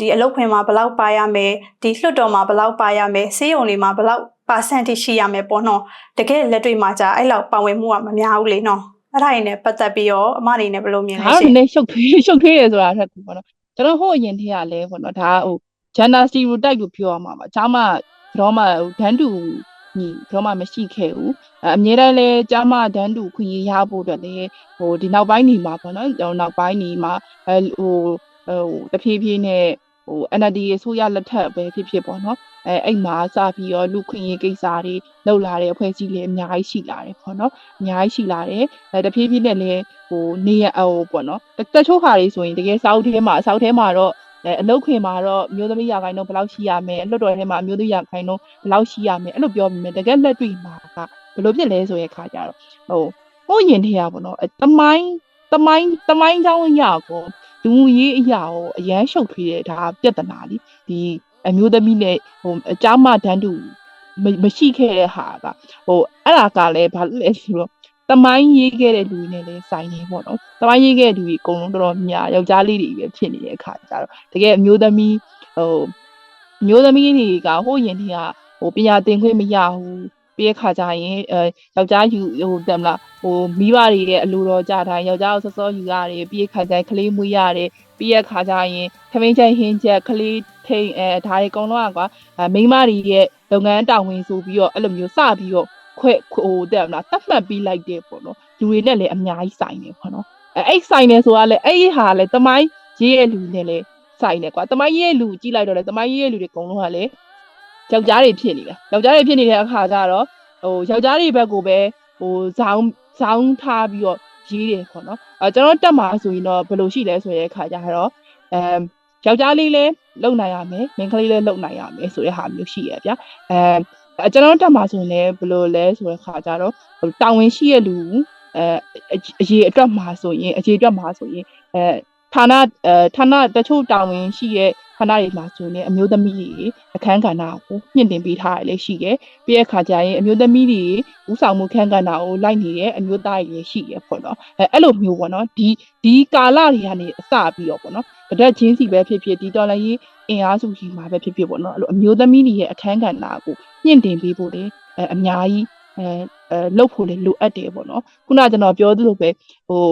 A: ဒီအလုပ်ခွင်မှာဘယ်လောက်ပါရမယ်ဒီလွတ်တော်မှာဘယ်လောက်ပါရမယ်ဆေးရုံတွေမှာဘယ်လောက်ပါစန်တိရှိရမယ်ပေါ့နော်တကယ်လက်တွေ့မှာじゃအဲ့လောက်ပါဝင်မှုကမများဘူးလေနော်အဲ့ဒါတွေနဲ့ပတ်သက်ပြီးတော့အမအနေနဲ့ဘယ်လိုမြင်လဲ
B: ဒါ
A: ရှင်
B: ကလည်းရှုပ်ထွေးရှုပ်ထွေးရဆိုတာထက်ကိုပေါ့နော်ကျွန်တော်ဟိုအရင်တည်းကလည်းပေါ့နော်ဒါဟို gender stereotype လို့ပြောရမှာပါဂျာမတော့မှဟိုဒန်းတူညီတော့မှမရှိခဲ့ဘူးအအမြဲတမ်းလဲဂျာမဒန်းတူခွင့်ရရဖို့အတွက်လည်းဟိုဒီနောက်ပိုင်းနေမှာပေါ့နော်ဟိုနောက်ပိုင်းနေမှာအဲဟိုဟိုတဖြည်းဖြည်းနဲ့ဟို NLD အစိုးရလက်ထက်ပဲဖြစ်ဖြစ်ပေါ့နော်အဲအဲ့မှာစပြီးတော့လူခွင့်ရေးကိစ္စတွေလောက်လာတဲ့အဖွဲ့အစည်းတွေအများကြီးရှိလာတယ်ပေါ့နော်အများကြီးရှိလာတယ်အဲတဖြည်းဖြည်းနဲ့လည်းဟိုနေရဟိုပေါ့နော်တချို့ဟာတွေဆိုရင်တကယ်စောက်ထဲမှာစောက်ထဲမှာတော့ အဲအလုတ်ခွင်မှာတော့အမျိုးသမီးရာခိုင်နှုန်းဘယ်လောက်ရှိရမယ်အလွတ်တော်ထဲမှာအမျိုးသမီးရာခိုင်နှုန်းဘယ်လောက်ရှိရမယ်အဲ့လိုပြောပြီးမြဲတကယ်လက်တွေ့မှာကဘယ်လိုဖြစ်လဲဆိုရဲ့ခါကြတော့ဟိုဟိုရင်ထဲရပါတော့တမိုင်းတမိုင်းတမိုင်းချောင်းရကိုလူမှုရေးအရာကိုအရန်ရှုပ်ထွေးတယ်ဒါပြဿနာလीဒီအမျိုးသမီးနဲ့ဟိုအจ้าမတန်းတူမရှိခဲ့တဲ့ဟာကဟိုအဲ့ဒါကလည်းဘာလို့လဲဆိုတော့ တမိုင်းရေးခဲ့တဲ့လူတွေနဲ့လည်းဆိုင်နေပေါ့နော်တမိုင်းရေးခဲ့တဲ့လူတွေအကုန်လုံးတော်တော်များယောက်ျားလေးတွေပဲဖြစ်နေတဲ့အခါကျတော့တကယ်အမျိုးသမီးဟိုအမျိုးသမီးတွေကဟိုရင်တည်းကဟိုပညာသင်ခွင့်မရဘူးပြီးရခါကြရင်အဲယောက်ျားယူဟိုတမလားဟိုမိဘတွေရဲ့အလိုတော်ကြတိုင်းယောက်ျားကိုစောစောယူရတယ်ပြီးရခါကြရင်ကလေးမွေးရတယ်ပြီးရခါကြရင်ခမင်းချိုင်ဟင်းချက်ကလေးထိန်အဲဒါတွေအကုန်လုံးကကွာမိန်းမတွေရဲ့လုပ်ငန်းတာဝန်ဆိုပြီးတော့အဲ့လိုမျိုးစပြီးတော့ ခွဲဟိုတဲ့မလားတတ်မှတ်ပြီးလိုက်တဲ့ပေါ့နော်လူတွေနဲ့လည်းအများကြီးဆိုင်နေပေါ့နော်အဲအဲ့ဆိုင်နေဆိုတာလည်းအဲ့ဒီဟာလည်းတမိုင်းရေးရဲ့လူနဲ့လည်းဆိုင်နေကွာတမိုင်းရေးရဲ့လူကြည့်လိုက်တော့လေတမိုင်းရေးရဲ့လူတွေအကုန်လုံးကလည်းယောက်ျားတွေဖြစ်နေတာယောက်ျားတွေဖြစ်နေတဲ့အခါကျတော့ဟိုယောက်ျားတွေဘက်ကိုပဲဟိုဇောင်းဇောင်းထားပြီးတော့ရေးတယ်ပေါ့နော်အဲကျွန်တော်တက်မှာဆိုရင်တော့ဘယ်လိုရှိလဲဆိုတဲ့အခါကျတော့အဲယောက်ျားလေးလည်းလုံနိုင်ရမယ်မိန်းကလေးလည်းလုံနိုင်ရမယ်ဆိုတဲ့ဟာမျိုးရှိရဗျာအဲ ကျွန်တော်တက်မှာဆိုရင်လည်းဘယ်လိုလဲဆိုတဲ့အခါကျတော့တာဝန်ရှိရဲ့လူအဲအရေးအတွက်မှာဆိုရင်အရေးအတွက်မှာဆိုရင်အဲဌာနအဲဌာနတချို့တာဝန်ရှိရဲ့ ဌာနတွေမှာဆိုရင်အမျိုးသမီးတွေအခန်းကဏ္ဍကိုမြင့်တင်ပေးထားရလေရှိတယ်ပြီးတဲ့အခါကျရင်အမျိုးသမီးတွေဥဆောင်မှုခန်းကဏ္ဍကိုလိုက်နေတဲ့အမျိုးသားတွေရှိရပေါ့နော်အဲအဲ့လိုမျိုးပေါ့နော်ဒီဒီကာလတွေကနေအစပြီးတော့ပေါ့နော်ဗဒတ်ချင်းစီပဲဖြစ်ဖြစ်ဒီတော်လည်းအင်အားစုကြီးမှာပဲဖြစ်ဖြစ်ပေါ့နော်အဲ့လိုအမျိုးသမီးတွေရဲ့အခန်းကဏ္ဍကိုမြင့်တင်ပေးဖို့လေအဲအများကြီးအဲအဲလှုပ်ဖို့လေလိုအပ်တယ်ပေါ့နော်ခုနကကျွန်တော်ပြောသလိုပဲဟို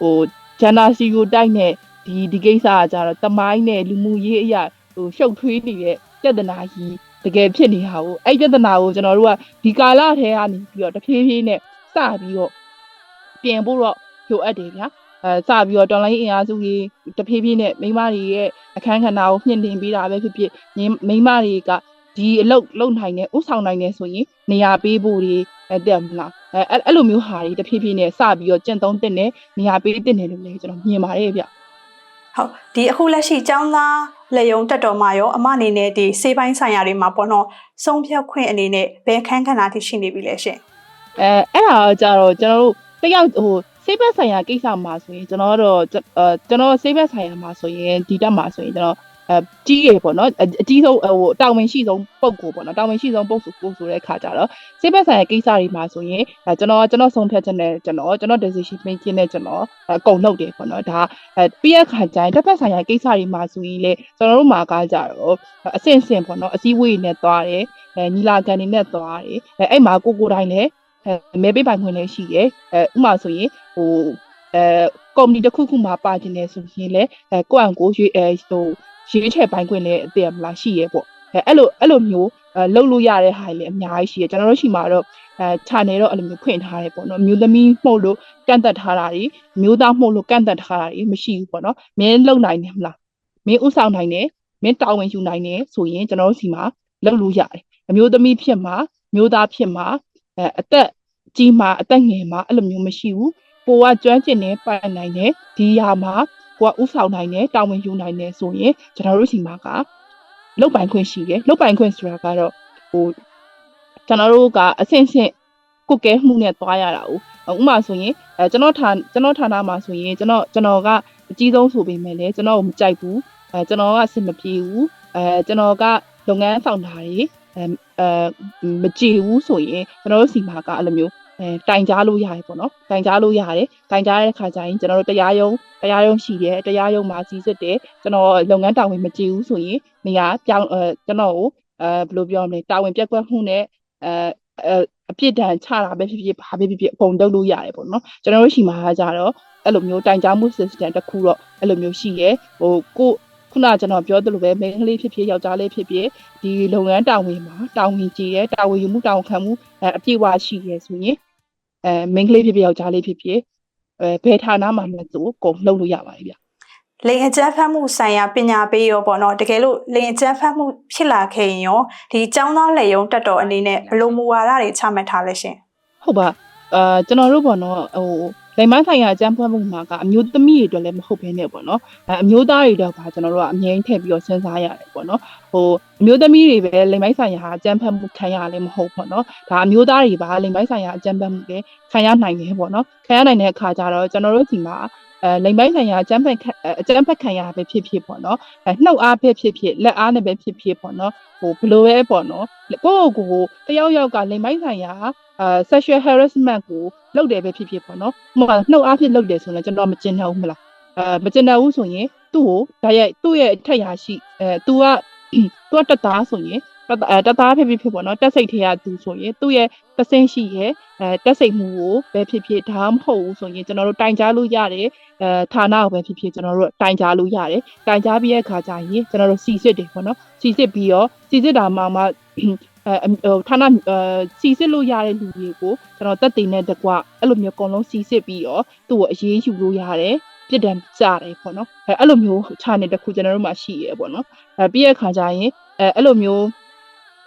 B: ဟိုဂျန်နာစီကိုတိုက်နဲ့ ဒီဒီကိစ္စကကြတော့တမိုင်းနဲ့လူမှုရေးအရာဟိုရှုပ်ထွေးနေတဲ့ပြဿနာကြီးတကယ်ဖြစ်နေတာကိုအဲ့ပြဿနာကိုကျွန်တော်တို့ကဒီကာလထဲကနေပြီးတော့တဖြည်းဖြည်းနဲ့စပြီးတော့ပြင်ဖို့တော့လိုအပ်တယ်ဗျာအဲစပြီးတော့တော်လိုင်းအင်အားစုကြီးတဖြည်းဖြည်းနဲ့မိန်းမတွေရဲ့အခန်းကဏ္ဍကိုမြင့်တင်ပေးတာပဲဖြစ်ဖြစ်မိန်းမတွေကဒီအလုပ်လုပ်နိုင်တဲ့ဥဆောင်နိုင်တဲ့ဆိုရင်နေရာပေးဖို့တွေအဲတက်မလားအဲအဲ့လိုမျိုးဟာတွေတဖြည်းဖြည်းနဲ့စပြီးတော့ကျင့်သုံးတဲ့နေရာပေးတဲ့နေလို့လည်းကျွန်တော်မြင်ပါတယ်ဗျ
A: ဟုတ်ဒီအခုလက်ရှိចောင်းသားလေယုံတက်တော်မှာရောအမအနေနဲ့ဒီစေးပိုင်းဆိုင်ရာတွေမှာပေါ့နော်ဆုံးဖြတ်ခွင့်အနေနဲ့ဘယ်ခန်းခဏတိရှိနေပြီလဲရှင်
B: အဲအဲ့ဒါကြတော့ကျွန်တော်တို့တယောက်ဟိုစေးဘက်ဆိုင်ရာကိစ္စမှာဆိုရင်ကျွန်တော်တို့အဲကျွန်တော်စေးဘက်ဆိုင်ရာမှာဆိုရင်ဒီတက်မှာဆိုရင်ကျွန်တော် အဲကြီးရေပေါ့နော်အကြီးဆုံးဟိုတာဝန်ရှိဆုံးပုံကိုပေါ့နော်တာဝန်ရှိဆုံးပုံဆိုပုံဆိုတဲ့အခါကျတော့စေးဘက်ဆိုင်ရာကိစ္စတွေမှာဆိုရင်အဲကျွန်တော်ကျွန်တော်ဆုံးဖြတ်ချက်နဲ့ကျွန်တော်ကျွန်တော် decision making နဲ့ကျွန်တော်အကုန်လုပ်တယ်ပေါ့နော်ဒါအဲပြီးရခါကျရင်တစ်ဖက်ဆိုင်ရာကိစ္စတွေမှာဆိုရင်လေကျွန်တော်တို့မှာကားကြတော့အဆင့်ဆင့်ပေါ့နော်အစည်းအဝေးတွေနဲ့သွားတယ်အဲညီလာခံတွေနဲ့သွားတယ်အဲအဲ့မှာကိုကိုတိုင်းလည်းအဲမဲပေးပိုင်ခွင့်လည်းရှိတယ်အဲဥပမာဆိုရင်ဟိုအဲကုမ္ပဏီတစ်ခုခုမှာပါခြင်းလဲဆိုရင်လည်းအဲကိုယ့်အံကိုရွေးအဲဟို ရွေးချယ်ပိုင်ခွင့်လည်းအသေးမလားရှိရဲပေါ့အဲအဲ့လိုအဲ့လိုမျိုးအဲလုပ်လို့ရတဲ့ဟာတွေလည်းအများကြီးရှိရကျွန်တော်တို့ရှိမှာတော့အဲ channel တော့အဲ့လိုမျိုးဖွင့်ထားတယ်ပေါ့နော်မျိုးသမီးမှုတ်လို့ကန့်သက်ထားတာတွေမျိုးသားမှုတ်လို့ကန့်သက်ထားတာတွေမရှိဘူးပေါ့နော်မင်းလုံနိုင်တယ်မလားမင်းဥဆောင်နိုင်တယ်မင်းတာဝန်ယူနိုင်တယ်ဆိုရင်ကျွန်တော်တို့စီမှာလုပ်လို့ရတယ်အမျိုးသမီးဖြစ်မှာမျိုးသားဖြစ်မှာအဲအသက်ကြီးမှာအသက်ငယ်မှာအဲ့လိုမျိုးမရှိဘူးကိုကကျွမ်းကျင်နေပိုင်နိုင်တယ်ဒီဟာမှာ ကိုကဥဆောင်နိုင်တယ်တာဝန်ယူနိုင်တယ်ဆိုရင်ကျွန်တော်တို့စီမှာကလုတ်ပိုင်ခွင့်ရှိတယ်လုတ်ပိုင်ခွင့်ဆိုတာကတော့ဟိုကျွန်တော်တို့ကအဆင့်ဆင့်ကုတ်ကဲမှုနဲ့သွားရတာ哦ဥမာဆိုရင်အဲကျွန်တော်ဌာကျွန်တော်ဌာနမှာဆိုရင်ကျွန်တော်ကျွန်တော်ကအကြီးဆုံးဆိုပေမဲ့လည်းကျွန်တော်ကိုမကြိုက်ဘူးအဲကျွန်တော်ကအဆင်မပြေဘူးအဲကျွန်တော်ကလုပ်ငန်းဆောင်တာတွေအဲအဲမကြည့်ဘူးဆိုရင်ကျွန်တော်တို့စီမှာကအဲ့လိုမျိုး အဲအဲတိုင်ကြားလို့ရတယ်ပေါ့နော်တိုင်ကြားလို့ရတယ်တိုင်ကြားတဲ့ခါကျရင်ကျွန်တော်တို့တရားရုံးတရားရုံးရှိတယ်တရားရုံးမှာစီစစ်တယ်ကျွန်တော်လုပ်ငန်းတာဝန်မကြည့်ဘူးဆိုရင်နေရာပြောင်းအဲကျွန်တော်ကိုအဲဘယ်လိုပြောမလဲတာဝန်ပြက်ကွက်မှုနဲ့အဲအဲအပြစ်ဒဏ်ချတာပဲဖြစ်ဖြစ်ဘာပဲဖြစ်ဖြစ်အကုန်လုပ်လို့ရတယ်ပေါ့နော်ကျွန်တော်တို့ရှိမှာကြတော့အဲ့လိုမျိုးတိုင်ကြားမှု system တစ်ခုတော့အဲ့လိုမျိုးရှိရဲဟိုကိုခုနကျွန်တော်ပြောသလိုပဲမိန်းကလေးဖြစ်ဖြစ်ယောက်ျားလေးဖြစ်ဖြစ်ဒီလုပ်ငန်းတာဝန်မှာတာဝန်ကြီးရဲတာဝန်ယူမှုတာဝန်ခံမှုအဲအပြည့်အဝရှိရဲဆိုရင် အဲမိန်းကလေးဖြစ်ဖြစ်ယောက်ျားလေးဖြစ်ဖြစ်အဲဘယ်ဌာနမှာမဆိုကုန်လုပ်လို့ရပါတယ်ဗျ
A: လိင်အကြမ်းဖက်မှုဆိုင်ရာပညာပေးရောပေါ့နော်တကယ်လို့လိင်အကြမ်းဖက်မှုဖြစ်လာခဲ့ရင်ရောဒီចောင်းသားလက်ယုံတက်တော်အနေနဲ့ဘယ်လိုမူဝါဒတွေချမှတ်ထားလဲရှင်
B: ဟုတ်ပါအာကျွန်တော်တို့ပေါ့နော်ဟို လိမ်မိုင်းဆိုင်ရာအကြမ်းဖက်မှုမှာကအမျိုးသမီးတွေအတွက်လည်းမဟုတ်ဘဲနဲ့ပေါ့နော်အဲအမျိုးသားတွေတော့ပါကျွန်တော်တို့ကအမြဲထည့်ပြီးတော့စဉ်းစားရတယ်ပေါ့နော်ဟိုအမျိုးသမီးတွေပဲလိမ်မိုင်းဆိုင်ရာအကြမ်းဖက်မှုခံရလည်းမဟုတ်ပေါ့နော်ဒါအမျိုးသားတွေပါလိမ်မိုင်းဆိုင်ရာအကြမ်းဖက်မှုတွေခံရနိုင်တယ်ပေါ့နော်ခံရနိုင်တဲ့အခါကျတော့ကျွန်တော်တို့ဒီမှာအဲလိမ်မိုင်းဆိုင်ရာအကြမ်းဖက်ခံအကြမ်းဖက်ခံရပဲဖြစ်ဖြစ်ပေါ့နော်အဲနှုတ်အားပဲဖြစ်ဖြစ်လက်အားနဲ့ပဲဖြစ်ဖြစ်ပေါ့နော်ဟိုဘလိုပဲပေါ့နော်ကိုယ့်ကိုယ်ကိုတယောက်ယောက်ကလိမ်မိုင်းဆိုင်ရာ အာ sexual harassment ကိုလုပ်တယ်ပဲဖြစ်ဖြစ်ပေါ့နော်။ဥပမာနှုတ်အားဖြင့်လုပ်တယ်ဆိုရင်ကျွန်တော်မကျင်တော့ဘူးမလား။အဲမကျင်တော့ဘူးဆိုရင်သူ့ကိုဒါရိုက်သူ့ရဲ့အထက်ရာရှိအဲ तू က तू ကတက်သားဆိုရင်တက်အဲတက်သားဖြစ်ဖြစ်ဖြစ်ပေါ့နော်တက်စိတ်ထဲကသူဆိုရင်သူ့ရဲ့တဆင်းရှိရဲ့အဲတက်စိတ်မှုကိုပဲဖြစ်ဖြစ်ဒါမှမဟုတ်ဘူးဆိုရင်ကျွန်တော်တို့တိုင်ကြားလို့ရတယ်အဲဌာနကိုပဲဖြစ်ဖြစ်ကျွန်တော်တို့တိုင်ကြားလို့ရတယ်တိုင်ကြားပြီးတဲ့အခါကျရင်ကျွန်တော်တို့စီစစ်တယ်ပေါ့နော်စီစစ်ပြီးတော့စီစစ်တာမှမှအဲဟို ဌာနအဲစီစစ်လို့ရတဲ့လူတွေကိုကျွန်တော်တက်တင်တဲ့တကွအဲ့လိုမျိုးအကုန်လုံးစီစစ်ပြီးတော့သူ့ကိုအရေးယူလို့ရတယ်ပြစ်ဒဏ်ကြတယ်ပေါ့နော်အဲအဲ့လိုမျိုးခြာနေတစ်ခုကျွန်တော်တို့မှာရှိရဲပေါ့နော်အဲပြီးတဲ့အခါကျရင်အဲအဲ့လိုမျိုး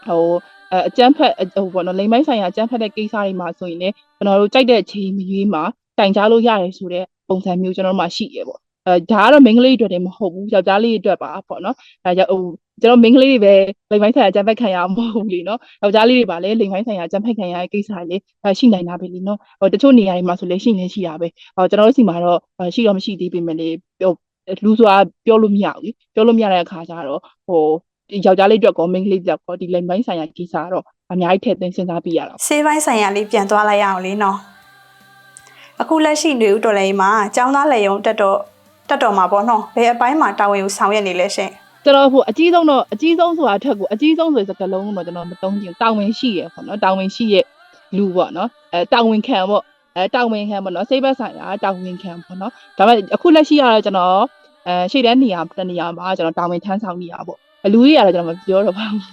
B: ဟိုအဲအကျန်းဖက်ဟိုပေါ့နော်လိမ်မိုင်းဆိုင်ရာအကျန်းဖက်တဲ့ကိစ္စတွေမှာဆိုရင်လည်းကျွန်တော်တို့ကြိုက်တဲ့အချိန်မရွေးမှာတိုင်ကြားလို့ရတယ်ဆိုတဲ့ပုံစံမျိုးကျွန်တော်တို့မှာရှိရဲပေါ့အဲဒါကတော့မိန်းကလေးတွေအတွက်တည်းမဟုတ်ဘူးယောက်ျားလေးတွေအတွက်ပါပေါ့နော်အဲကြောင့်ဟို ကျွန်တော်မိန်းကလေးတွေပဲလိမ်မိုင်းဆိုင်ရာအကျန်းဖက်ခံရမှာမဟုတ်ဘူးလीနော်ယောက်ျားလေးတွေပါလေလိမ်မိုင်းဆိုင်ရာအကျန်းဖက်ခံရတဲ့ကိစ္စတွေလေအဲရှိနိုင်တာပဲလीနော်ဟိုတချို့နေရာတွေမှာဆိုလည်းရှိနေရှိတာပဲဟောကျွန်တော်တို့စီမှာတော့ရှိတော့မရှိသေးပေမဲ့လေဟိုလူဆိုတာပြောလို့မရဘူးပြောလို့မရတဲ့အခါကျတော့ဟိုယောက်ျားလေးအတွက်ကောမိန်းကလေးအတွက်ကောဒီလိမ်မိုင်းဆိုင်ရာကိစ္စကတော့အများကြီးထည့်သွင်းစဉ်းစားပြရတာ
A: စေးပိုင်းဆိုင်ရာလေးပြန်သွားလိုက်ရအောင်လေနော်အခုလက်ရှိနေဦးတော်လိုင်းမှာចောင်းသားလက်ယုံတက်တော်တက်တော်မှာပေါ့နော်ဘယ်အပိုင်းမှာတာဝန်ယူဆောင်ရွက်နေလဲရှင်
B: ကျွန်တော်ဟိုအကြီးဆုံးတော့အကြီးဆုံးဆိုတာထက်ကိုအကြီးဆုံးဆိုတဲ့စကားလုံးတော့ကျွန်တော်မသုံးချင်တာဝန်ရှိရပေါ့နော်တာဝန်ရှိရလူပေါ့နော်အဲတာဝန်ခံပေါ့အဲတာဝန်ခံပေါ့နော်စိတ်ဘက်ဆိုင်ရာတာဝန်ခံပေါ့နော်ဒါပေမဲ့အခုလက်ရှိကတော့ကျွန်တော်အဲရှေ့တန်းနေရာတစ်နေရာမှာကျွန်တော်တာဝန်ထမ်းဆောင်နေရပေါ့အလူကြီးကတော့ကျွန်တော်မပြောတော့ပါဘူး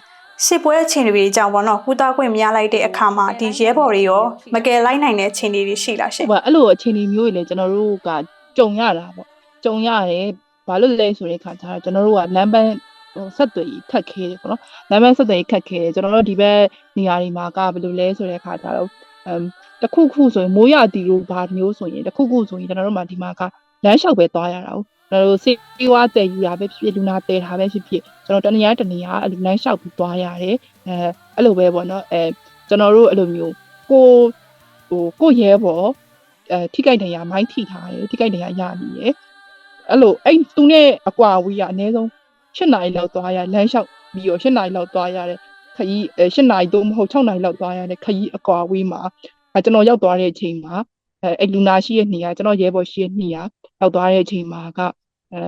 A: စစ်ပွဲအချိန်တွေကြောင့်ပေါ့နော်ကုသခွင့်မရလိုက်တဲ့အခါမှာဒီရဲဘော်တွေရောမကယ်လိုက်နိုင်တဲ့ချိန်တွေရှိလားရှင်
B: ဟိုကအဲ့လိုအခြေအနေမျိုးတွေလည်းကျွန်တော်တို့ကကြုံရတာပေါ့ကြုံရတယ် ဘာလို့လဲဆိုတဲ့ခါကျတော့ကျွန်တော်တို့ကလမ်းပန်းဟိုဆက်သွယ်ရေးခက်ခဲတယ်ပေါ့နော်လမ်းပန်းဆက်သွယ်ရေးခက်ခဲတယ်ကျွန်တော်တို့ဒီဘက်နေရာတွေမှာကဘယ်လိုလဲဆိုတဲ့ခါကျတော့အမ်တခုခုဆိုရင်မိုးရတီတို့ဘာမျိုးဆိုရင်တခုခုဆိုရင်ကျွန်တော်တို့မှဒီမှာကလမ်းလျှောက်ပဲသွားရတာ哦ကျွန်တော်တို့စေးဝါးတည်ယူတာပဲဖြစ်ဖြစ်လူနာတည်တာပဲဖြစ်ဖြစ်ကျွန်တော်တနေရာတနေရာအဲ့လိုလမ်းလျှောက်ပြီးသွားရတယ်အဲအဲ့လိုပဲပေါ့နော်အဲကျွန်တော်တို့အဲ့လိုမျိုးကိုဟိုကိုရဲပေါ့အဲထိကြိုက်နေရမိုင်းထိထားတယ်ထိကြိုက်နေရရနေရ အဲ့လိုအဲ့သူနဲ့အကွာဝေးကအနည်းဆုံး၈နာရီလောက်သွားရလမ်းလျှောက်ပြီးတော့၈နာရီလောက်သွားရတယ်ခရီးအဲ၈နာရီတော့မဟုတ်6နာရီလောက်သွားရတယ်ခရီးအကွာဝေးမှာအဲကျွန်တော်ရောက်သွားတဲ့အချိန်မှာအဲအဲ့လူနာရှိရဲ့နေရာကျွန်တော်ရဲဘော်ရှိရဲ့နေရာရောက်သွားတဲ့အချိန်မှာကအဲ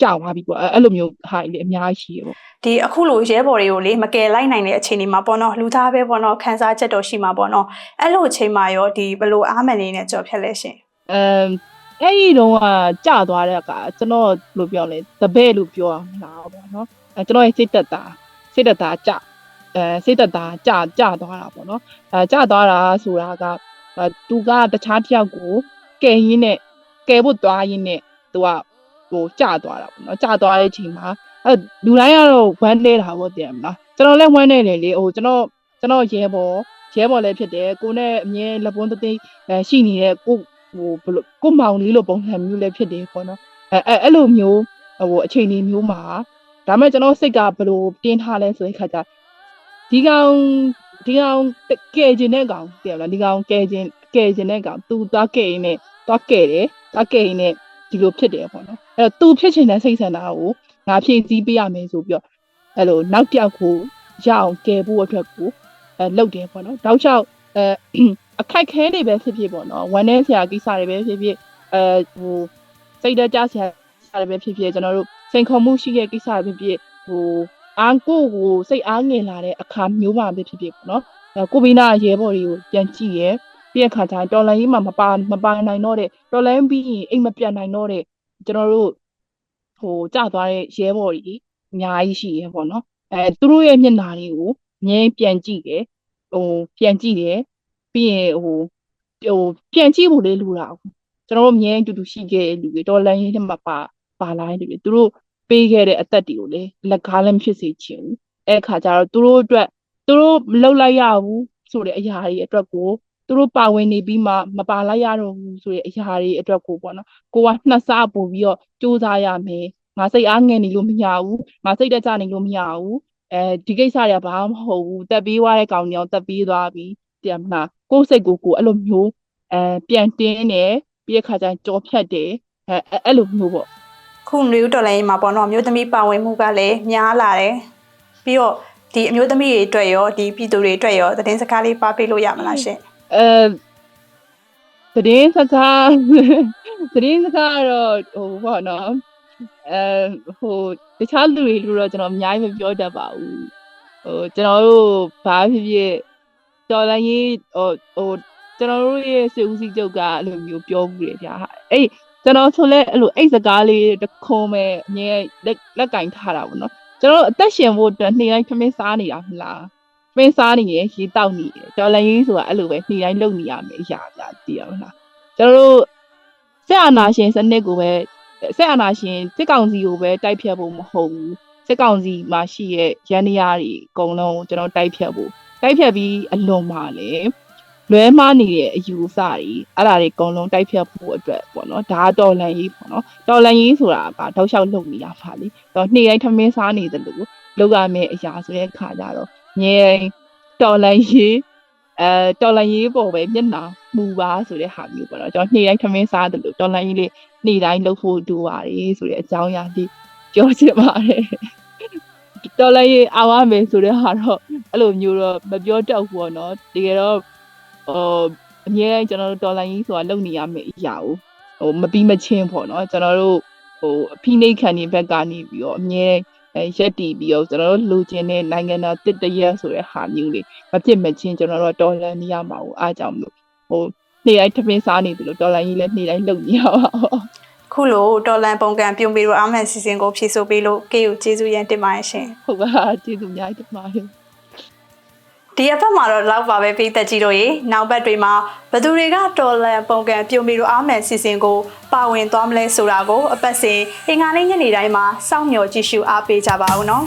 B: ကြောက်သွားပြီပေါ့အဲအဲ့လိုမျိုးဟာလေအများကြီးရှိရပေါ့
A: ဒီအခုလိုရဲဘော်တွေကိုလေမကယ်လိုက်နိုင်တဲ့အခြေအနေမှာပေါ့နော်လူသားပဲပေါ့နော်ခန်းစားချက်တော့ရှိမှာပေါ့နော်အဲ့လိုအချိန်မှာရောဒီဘယ်လိုအားမန်လေးနဲ့ကြော်ဖြတ်လဲရှင်
B: အမ် အဲ့ဒီတော့ကကြာသွားတဲ့ကကျွန်တော်ဘယ်လိုပြောလဲတပည့်လို့ပြောအောင်မလားပေါ့နော်အဲကျွန်တော်ရဲ့စိတ်သက်တာစိတ်သက်တာကြာအဲစိတ်သက်တာကြာကြာသွားတာပေါ့နော်အဲကြာသွားတာဆိုတာကအဲသူကတခြားတစ်ယောက်ကိုကယ်ရင်းနဲ့ကယ်ဖို့သွားရင်းနဲ့သူကဟိုကြာသွားတာပေါ့နော်ကြာသွားတဲ့အချိန်မှာအဲလူတိုင်းကတော့ဝမ်းနေတာပေါ့တည်မလားကျွန်တော်လည်းဝမ်းနေတယ်လေဟိုကျွန်တော်ကျွန်တော်ရဲဘော်ရဲဘော်လည်းဖြစ်တယ်ကိုနဲ့အမြဲလက်ပွန်းတသိမ်းအဲရှိနေတဲ့ကို ဟိုဘယ်လိုကိုမောင်လေးလိုပုံစံမျိုးလည်းဖြစ်တယ်ပေါ့နော်အဲအဲအဲ့လိုမျိုးဟိုအချိန်လေးမျိုးမှာဒါမဲ့ကျွန်တော်စိတ်ကဘယ်လိုတင်းထားလဲဆိုတဲ့ခါကျဒီကောင်ဒီကောင်ကဲခြင်းတဲ့ကောင်တည်မလားဒီကောင်ကဲခြင်းကဲခြင်းတဲ့ကောင်သူသွားကဲရင်းနဲ့သွားကဲတယ်သွားကဲရင်းနဲ့ဒီလိုဖြစ်တယ်ပေါ့နော်အဲ့တော့သူဖြစ်ချင်တဲ့စိတ်ဆန္ဒကိုငါဖြည့်ဆည်းပေးရမယ်ဆိုပြီးတော့အဲ့လိုနောက်တစ်ယောက်ကိုရအောင်ကဲဖို့အတွက်ကိုအဲလုပ်တယ်ပေါ့နော်တောက်လျှောက်အဲ အခက်ခဲတွေပဲဖြစ်ဖြစ်ပေါ့နော်ဝမ်းနဲ့ဆရာကိစ္စတွေပဲဖြစ်ဖြစ်အဲဟိုစိတ်ဓာတ်ကြဆရာကိစ္စတွေပဲဖြစ်ဖြစ်ကျွန်တော်တို့စိန်ခေါ်မှုရှိတဲ့ကိစ္စတွေဖြစ်ဖြစ်ဟိုအားကိုကိုစိတ်အားငယ်လာတဲ့အခါမျိုးပါပဲဖြစ်ဖြစ်ပေါ့နော်အဲကိုဘီနာရဲဘော်တွေကိုပြန်ကြည့်ရဲပြီးတဲ့အခါကျရင်တော်လိုင်းကြီးမှာမပါမပါနိုင်တော့တဲ့တော်လိုင်းပြီးရင်အိမ်မပြတ်နိုင်တော့တဲ့ကျွန်တော်တို့ဟိုကြာသွားတဲ့ရဲဘော်တွေအများကြီးရှိရဲပေါ့နော်အဲသူတို့ရဲ့မျက်နှာတွေကိုငြင်းပြန်ကြည့်တယ်ဟိုပြန်ကြည့်တယ် ပြီးရင်ဟိုဟိုပြန်ကြည့်ဖို့လေးလိုတာကျွန်တော်တို့အမြဲတူတူရှိခဲ့တဲ့လူတွေတော်လိုင်းကြီးမှာပါပါလာတဲ့လူတွေသူတို့ပေးခဲ့တဲ့အသက်တွေကိုလေလက်ကားလည်းမဖြစ်စေချင်ဘူးအဲ့ခါကျတော့သူတို့အတွက်သူတို့မလုပ်လိုက်ရဘူးဆိုတဲ့အရာတွေအတွက်ကိုသူတို့ပါဝင်နေပြီးမှမပါလိုက်ရတော့ဘူးဆိုတဲ့အရာတွေအတွက်ကိုပေါ့နော်ကိုကနှစ်ဆပို့ပြီးတော့စူးစမ်းရမယ်ငါစိတ်အားငယ်နေလို့မရဘူးငါစိတ်တက်ကြနေလို့မရဘူးအဲဒီကိစ္စတွေကဘာမှမဟုတ်ဘူးတက်ပြီးသွားတဲ့ကောင်ညောင်တက်ပြီးသွားပြီပြန်မလား ကိုယ်စိတ်ကိုကိုယ်အဲ့လိုမျိုးအဲပြန်တင်းတယ်ပြီးတဲ့ခါကျရင်ကြောဖြတ်တယ်အဲအဲ့အဲ့လိုမျိုးပေါ့
A: ခုမျိုးတော်လိုင်းမှာပေါ့နော်အမျိုးသမီးပါဝင်မှုကလည်းများလာတယ်ပြီးတော့ဒီအမျိုးသမီးတွေအတွက်ရောဒီပြည်သူတွေအတွက်ရောသတင်းစကားလေးပါပေးလို့ရမလားရှင်
B: အဲသတင်းစကားသတင်းစကားတော့ဟိုဘောနော်အဲဟိုတခြားလူတွေလူတော့ကျွန်တော်အများကြီးမပြောတတ်ပါဘူးဟိုကျွန်တော်တို့ဘာဖြစ်ဖြစ် တော်လိုင်းရေးဟိုဟိုကျွန်တော်တို့ရဲ့စေဦးစီးချုပ်ကအဲ့လိုမျိုးပြောဘူးလေဗျာအဲ့ကျွန်တော်ဆိုလဲအဲ့လိုအဲ့စကားလေးတစ်ခုံးပဲအမြဲလက်ကလက်ကင်ထားတာပေါ့နော်ကျွန်တော်တို့အသက်ရှင်ဖို့အတွက်နေ့တိုင်းခမင်းစားနေတာမလားပင်းစားနေရရေတောက်နေရဒေါ်လာရေးဆိုတာအဲ့လိုပဲနေ့တိုင်းလုပ်နေရမယ်အရာပြတည်ရမလားကျွန်တော်တို့ဆက်အာနာရှင်စနစ်ကိုပဲဆက်အာနာရှင်စစ်ကောင်စီကိုပဲတိုက်ဖြတ်ဖို့မဟုတ်ဘူးစစ်ကောင်စီမှာရှိရဲ့ရန်ရာတွေအကုန်လုံးကိုကျွန်တော်တိုက်ဖြတ်ဖို့ တိုက်ဖြတ်ပြီးအလွန်ပါလေလွဲမှားနေတဲ့အယူအဆတွေအဲ့ဒါတွေအကုန်လုံးတိုက်ဖြတ်ဖို့အတွက်ပေါ့နော်ဒါကတော်လန်ရေးပေါ့နော်တော်လန်ရေးဆိုတာကတောက်လျှောက်လုပ်နေရပါလေတော့နေ့တိုင်းထမင်းစားနေတယ်လို့လုပ်ရမယ့်အရာဆိုတဲ့အခါကျတော့ငယ်တော်လန်ရေးအဲတော်လန်ရေးပေါ်ပဲမျက်နှာမူပါဆိုတဲ့ဟာမျိုးပေါ့နော်ကျွန်တော်နေ့တိုင်းခမင်းစားတယ်လို့တော်လန်ရေးလေးနေ့တိုင်းလုပ်ဖို့တူပါတယ်ဆိုတဲ့အကြောင်းအရာလေးပြောချင်ပါတယ် တော်လန်ရေးအားဝမယ်ဆိုတဲ့ဟာတော့အဲ့လိုမျိုးတော့မပြောတတ်ဘူးပေါ့နော်တကယ်တော့ဟိုအများကြီးကျွန်တော်တို့တော်လန်ရေးဆိုတာလုပ်နေရမယ့်အရာကိုဟိုမပြီးမချင်းပေါ့နော်ကျွန်တော်တို့ဟိုအဖိနှိတ်ခံနေဘက်ကနေပြီးတော့အများအဲရက်တီပြီးတော့ကျွန်တော်တို့လူချင်းတဲ့နိုင်ငံတော်တစ်တရက်ဆိုတဲ့ဟာမျိုးလေးမဖြစ်မချင်းကျွန်တော်တို့တော်လန်နေရမှာကိုအားကြောင့်မလို့ဟိုနေ့တိုင်းထမင်းစားနေတယ်လို့တော်လန်ကြီးလည်းနေ့တိုင်းလုပ်နေရပါဘော
A: ခုလိုတော်လန်ပုံကံပြုံပြီးတော့အောင်လန်စီစဉ်ကိုဖြည့်ဆို့ပေးလို့ K ကိုကျေးဇူးရန်တင်ပါတယ်ရှင်
B: ဟုတ်ပါကျေးဇူးအများကြီးတင်ပါတယ်
A: ဒီအပတ်မှာတော့လောက်ပါပဲပြည်သက်ကြီးတို့ရေနောက်ပတ်တွေမှာဘသူတွေကတော်လန်ပုံကံပြုံပြီးတော့အားမယ်စီစဉ်ကိုပါဝင်သွားမလဲဆိုတာကိုအပတ်စဉ်အင်္ဂါနေ့ညနေတိုင်းမှာစောင့်မျှော်ကြည့်ရှုအားပေးကြပါဦးနော်